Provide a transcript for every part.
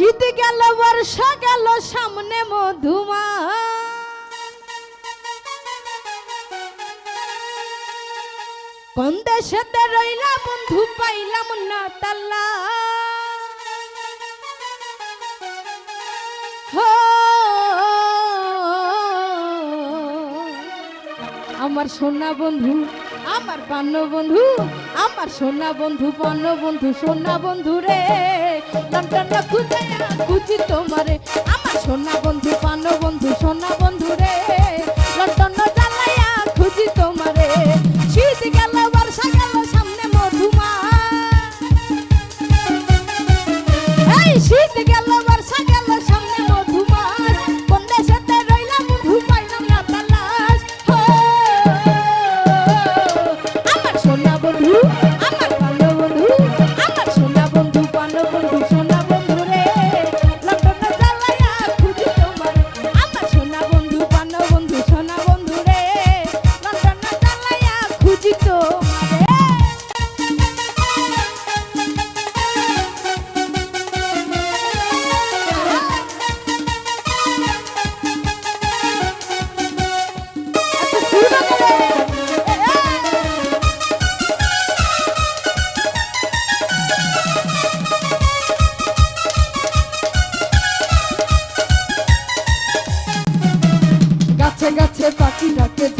শীত গেল, বর্ষা গেল, সামনে মধুমা। কন্দে সাথে রইলা বন্ধু, পাইলাম না তাল্লা। আমার সোনা বন্ধু, আমার পান্ন বন্ধু, আমার সোনা বন্ধু, পান্ন বন্ধু, সোনা বন্ধু রে। নামটা না খুঁজাইয়া খুঁজি তোমারে। আমার সোনা বন্ধু, পানো বন্ধু, সোনা বন্ধু রে। লটন জ্বালাইয়া খুঁজি তোমারে। শীত গেল, বর্ষা গেল, সামনে মধুমা। এই শীত গেল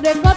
dejar